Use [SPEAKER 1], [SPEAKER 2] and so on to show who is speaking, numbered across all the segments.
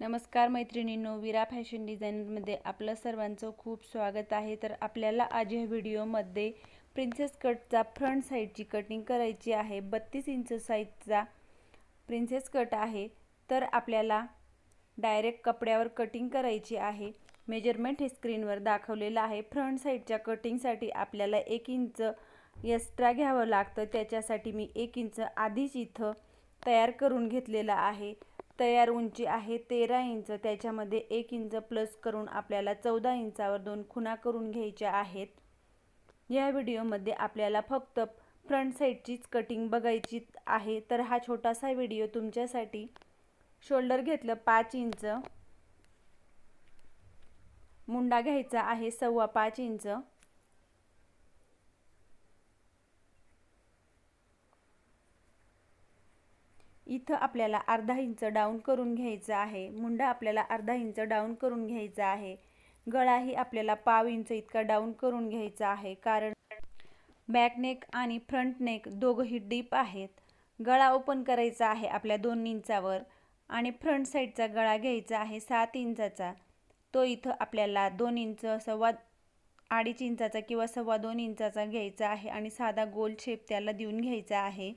[SPEAKER 1] नमस्कार मैत्रिणींनो विरा फॅशन डिझायनरमध्ये आपलं सर्वांचं खूप स्वागत आहे. तर आपल्याला आज या व्हिडिओमध्ये प्रिन्सेस कटचा फ्रंट साईडची कटिंग करायची आहे. बत्तीस इंच साईजचा प्रिन्सेस कट आहे. तर आपल्याला डायरेक्ट कपड्यावर कटिंग करायची आहे. मेजरमेंट हे स्क्रीनवर दाखवलेलं आहे. फ्रंट साईडच्या कटिंगसाठी आपल्याला एक इंच एक्स्ट्रा घ्यावं लागतं. त्याच्यासाठी मी एक इंच आधीच इथं तयार करून घेतलेलं आहे. तयार उंची आहे तेरा इंच. त्याच्यामध्ये एक इंच प्लस करून आपल्याला चौदा इंचावर दोन खुणा करून घ्यायच्या आहेत. या व्हिडिओमध्ये आपल्याला फक्त फ्रंट साईडचीच कटिंग बघायची आहे. तर हा छोटासा व्हिडिओ तुमच्यासाठी शोल्डर घेतलं पाच इंच. मुंडा घ्यायचा आहे सव्वा पाच इंच. इथं आपल्याला अर्धा इंच डाऊन करून घ्यायचं आहे. मुंडा आपल्याला अर्धा इंच डाऊन करून घ्यायचा आहे. गळाही आपल्याला पाव इंच इतका डाऊन करून घ्यायचा आहे. कारण बॅक नेक आणि फ्रंट नेक दोघंही डीप आहेत. गळा ओपन करायचा आहे आपल्या दोन इंचावर आणि फ्रंट साईडचा गळा घ्यायचा आहे सात इंचाचा. तो इथं आपल्याला दोन इंच सव्वा अडीच इंचाचा किंवा सव्वा दोन इंचाचा घ्यायचा आहे आणि साधा गोल शेप त्याला देऊन घ्यायचा आहे.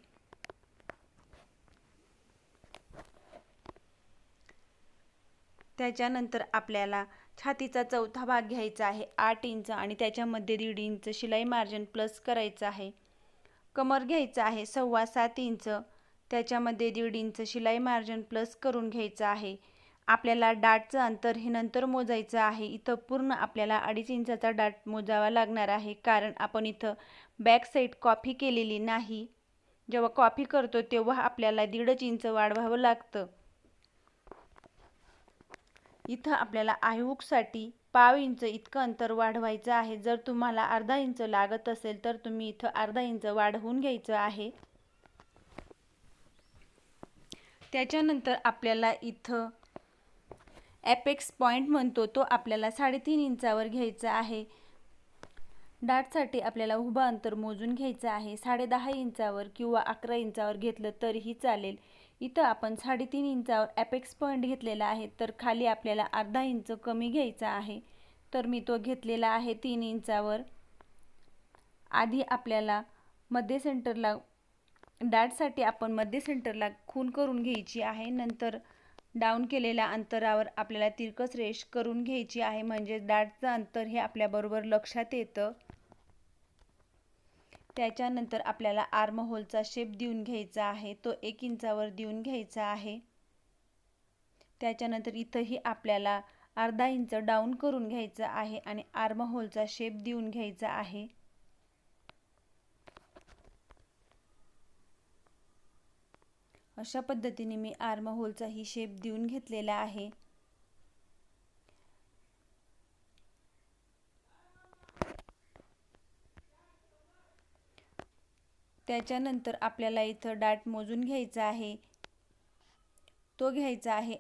[SPEAKER 1] त्याच्यानंतर आपल्याला छातीचा चौथा भाग घ्यायचा आहे आठ इंच आणि त्याच्यामध्ये दीड इंच शिलाई मार्जिन प्लस करायचं आहे. कमर घ्यायचं आहे सव्वा सात इंच. त्याच्यामध्ये दीड इंच शिलाई मार्जिन प्लस करून घ्यायचं आहे. आपल्याला डाटचं अंतर हे नंतर मोजायचं आहे. इथं पूर्ण आपल्याला अडीच इंचाचा डाट मोजावा लागणार आहे कारण आपण इथं बॅक साईड कॉफी केलेली नाही. जेव्हा कॉफी करतो तेव्हा आपल्याला दीडच इंच वाढवावं लागतं. इथं आपल्याला आयहुकसाठी पाव इंच इतकं अंतर वाढवायचं आहे. जर तुम्हाला अर्धा इंच लागत असेल तर तुम्ही इथं अर्धा इंच वाढवून घ्यायचं आहे. त्याच्यानंतर आपल्याला इथं ॲपेक्स पॉईंट म्हणतो तो आपल्याला साडेतीन इंचावर घ्यायचा आहे. डाटसाठी आपल्याला उभा अंतर मोजून घ्यायचं आहे. साडे दहा इंचावर किंवा अकरा इंचावर घेतलं तरीही चालेल. इथं आपण साडेतीन इंचावर ॲपेक्स पॉईंट घेतलेला आहे तर खाली आपल्याला अर्धा इंच कमी घ्यायचा आहे. तर मी तो घेतलेला आहे तीन इंचावर. आधी आपल्याला मध्य सेंटरला डाटसाठी आपण मध्य सेंटरला खून करून घ्यायची आहे. नंतर डाऊन केलेल्या अंतरावर आपल्याला तिरकस रेष करून घ्यायची आहे. म्हणजे डाटचं अंतर हे आपल्याबरोबर लक्षात येतं. त्याच्यानंतर आपल्याला आर्महोलचा शेप देऊन घ्यायचा आहे. तो एक इंचावर देऊन घ्यायचा आहे. त्याच्यानंतर इथंही आपल्याला अर्धा इंच डाऊन करून घ्यायचं आहे आणि आर्महोलचा शेप देऊन घ्यायचा आहे. अशा पद्धतीने मी आर्महोलचाही शेप देऊन घेतलेला आहे. त्याच्यानंतर आपल्याला इथं डाट मोजून घ्यायचा आहे. तो घ्यायचा आहे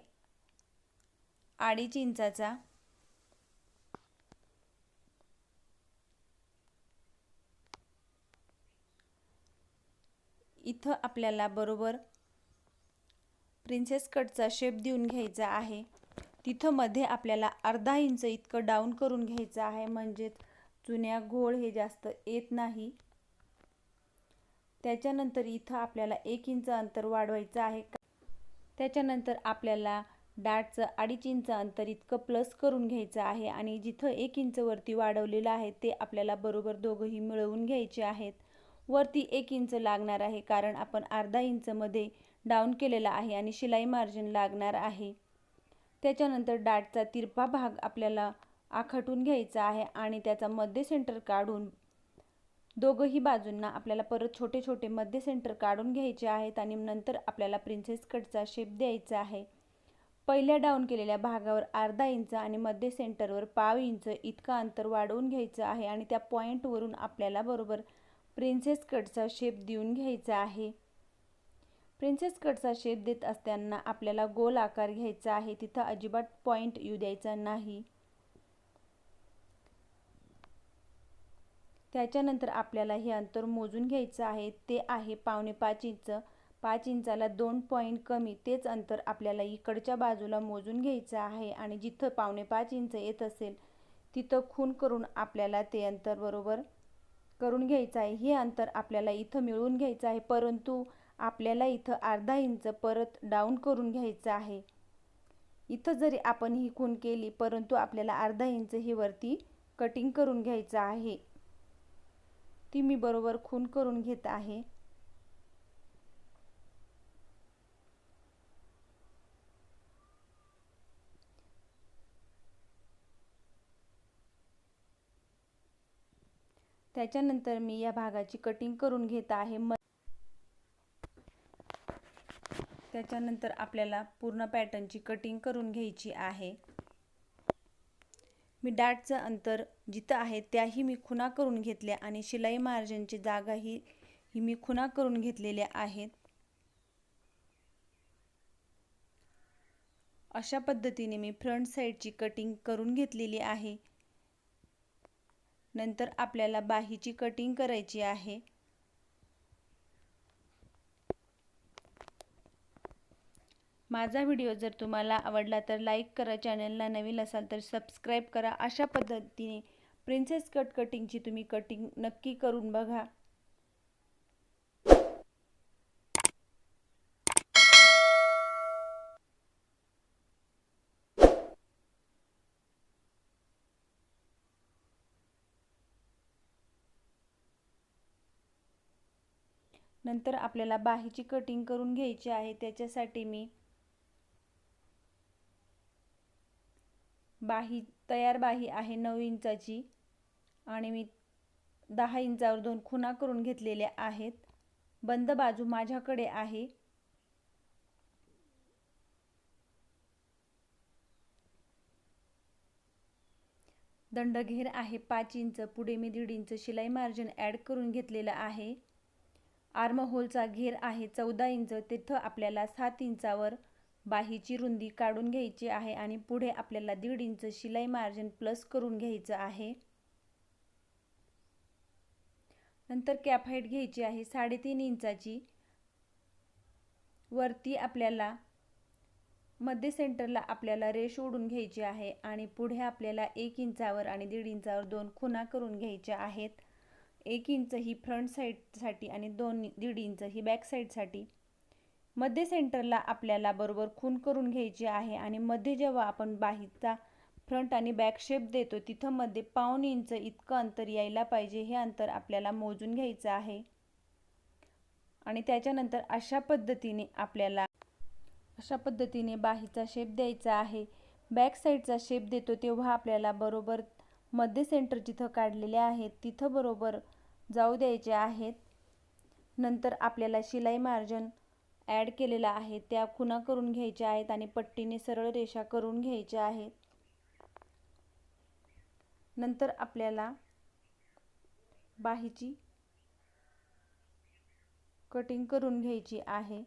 [SPEAKER 1] अडीच इंचाचा. इथं आपल्याला बरोबर प्रिन्सेस कटचा शेप देऊन घ्यायचा आहे. तिथं मध्ये आपल्याला अर्धा इंच इतकं डाऊन करून घ्यायचं आहे. म्हणजेच जुन्या घोळ हे जास्त येत नाही. त्याच्यानंतर इथं आपल्याला एक इंच अंतर वाढवायचं आहे. त्याच्यानंतर आपल्याला डाटचं अडीच इंच अंतर इतकं प्लस करून घ्यायचं आहे आणि जिथं एक इंचवरती वाढवलेलं आहे ते आपल्याला बरोबर दोघंही मिळवून घ्यायचे आहेत. वरती एक इंच लागणार आहे कारण आपण अर्धा इंचमध्ये डाऊन केलेला आहे आणि शिलाई मार्जिन लागणार आहे. त्याच्यानंतर डाटचा तिरपा भाग आपल्याला आखटून घ्यायचा आहे आणि त्याचा मध्य सेंटर काढून दोघंही बाजूंना आपल्याला परत छोटे छोटे मध्य सेंटर काढून घ्यायचे आहेत आणि नंतर आपल्याला प्रिन्सेस कटचा शेप द्यायचा आहे. पहिल्या डाऊन केलेल्या भागावर अर्धा इंच आणि मध्य सेंटरवर पाव इंच इतकं अंतर वाढवून घ्यायचं आहे आणि त्या पॉईंटवरून आपल्याला बरोबर प्रिन्सेस कटचा शेप देऊन घ्यायचा आहे. प्रिन्सेस कटचा शेप देत असताना आपल्याला गोल आकार घ्यायचा आहे. तिथं अजिबात पॉईंट येऊ द्यायचा नाही. त्याच्यानंतर आपल्याला हे अंतर मोजून घ्यायचं आहे. ते आहे पावणे पाच इंच. पाच इंचाला दोन पॉईंट कमी. तेच अंतर आपल्याला इकडच्या बाजूला मोजून घ्यायचं आहे. आणि जिथं पावणे पाच इंच येत असेल तिथं खून करून आपल्याला ते अंतर बरोबर करून घ्यायचं आहे. हे अंतर आपल्याला इथं मिळवून घ्यायचं आहे. परंतु आपल्याला इथं अर्धा इंच परत डाऊन करून घ्यायचं आहे. इथं जरी आपण ही खून केली परंतु आपल्याला अर्धा इंच ही वरती कटिंग करून घ्यायचं आहे. ती मी बरोबर खून करून घेत आहे. त्याच्यानंतर मी या भागाची कटिंग करून घेत आहे. म त्याच्यानंतर आपल्याला पूर्ण पॅटर्नची कटिंग करून घ्यायची आहे. मी डाटचं अंतर जिथं आहे त्याही मी खुणा करून घेतल्या आणि शिलाई मार्जिनची जागाही ही मी खुणा करून घेतलेल्या आहेत. अशा पद्धतीने मी फ्रंट साईडची कटिंग करून घेतलेली आहे. नंतर आपल्याला बाहीची कटिंग करायची आहे. माझा व्हिडिओ जर तुम्हाला आवडला तर लाईक करा चॅनलला नवीन असाल तर सबस्क्राईब करा. अशा पद्धतीने प्रिन्सेस कट कटिंगची तुम्ही कटिंग नक्की करून बघा. नंतर आपल्याला बाहीची कटिंग करून घ्यायची आहे. त्याच्यासाठी मी बाही तयार बाही आहे नऊ इंचाची आणि मी दहा इंचावर दोन खुणा करून घेतलेल्या आहेत. बंद बाजू माझ्याकडे आहे. दंडघेर आहे पाच इंच पुढे मी दीड इंच शिलाई मार्जिन ॲड करून घेतलेलं आहे. आर्महोलचा घेर आहे चौदा इंच तिथं आपल्याला सात इंचावर बाहीची रुंदी काढून घ्यायची आहे आणि पुढे आपल्याला दीड इंच शिलाई मार्जिन प्लस करून घ्यायचं आहे. नंतर कॅप हाईट घ्यायची आहे. साडेतीन इंचाची. वरती आपल्याला मध्य सेंटरला आपल्याला रेश ओढून घ्यायची आहे आणि पुढे आपल्याला एक इंचावर आणि दीड इंचावर दोन खुणा करून घ्यायच्या आहेत. एक इंच ही फ्रंट साईडसाठी आणि दोन दीड इंच ही बॅक साईडसाठी मध्य सेंटरला आपल्याला बरोबर खून करून घ्यायची आहे आणि मध्ये जेव्हा आपण बाहीचा फ्रंट आणि बॅक शेप देतो तिथं मध्ये पाऊन इंच इतकं अंतर यायला पाहिजे हे अंतर आपल्याला मोजून घ्यायचं आहे. आणि त्याच्यानंतर अशा पद्धतीने आपल्याला अशा पद्धतीने बाहीचा शेप द्यायचा आहे. बॅक साईडचा शेप देतो तेव्हा आपल्याला बरोबर मध्य सेंटर जिथं काढलेले आहेत तिथं बरोबर जाऊ द्यायचे आहेत. नंतर आपल्याला शिलाई मार्जन ॲड केलेला आहे. त्या खुणा करून घ्यायच्या आहेत आणि पट्टीने सरळ रेषा करून घ्यायच्या आहेत. नंतर आपल्याला बाहीची कटिंग करून घ्यायची आहे.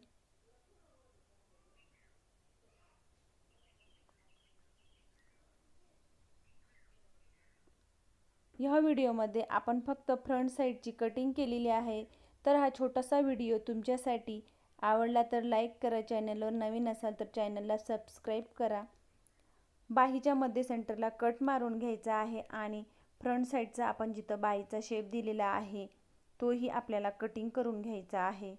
[SPEAKER 1] ह्या व्हिडिओमध्ये आपण फक्त फ्रंट साईडची कटिंग केलेली आहे. तर हा छोटासा व्हिडिओ तुमच्यासाठी आवडला तर लाईक करा चॅनलवर नवीन असाल तर चॅनलला सबस्क्राईब करा. बाहीच्या मध्ये सेंटरला कट मारून घ्यायचा आहे आणि फ्रंट साईडचा आपण जिथं बाईचा शेप दिलेला आहे तोही आपल्याला कटिंग करून घ्यायचा आहे.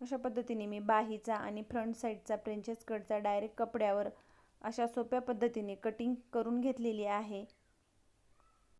[SPEAKER 1] अशा पद्धतीने मी बाहीचा आणि फ्रंट साईडचा प्रिन्सेस कटचा डायरेक्ट कपड्यावर अशा सोप्या पद्धतीने कटिंग करून घेतलेली आहे.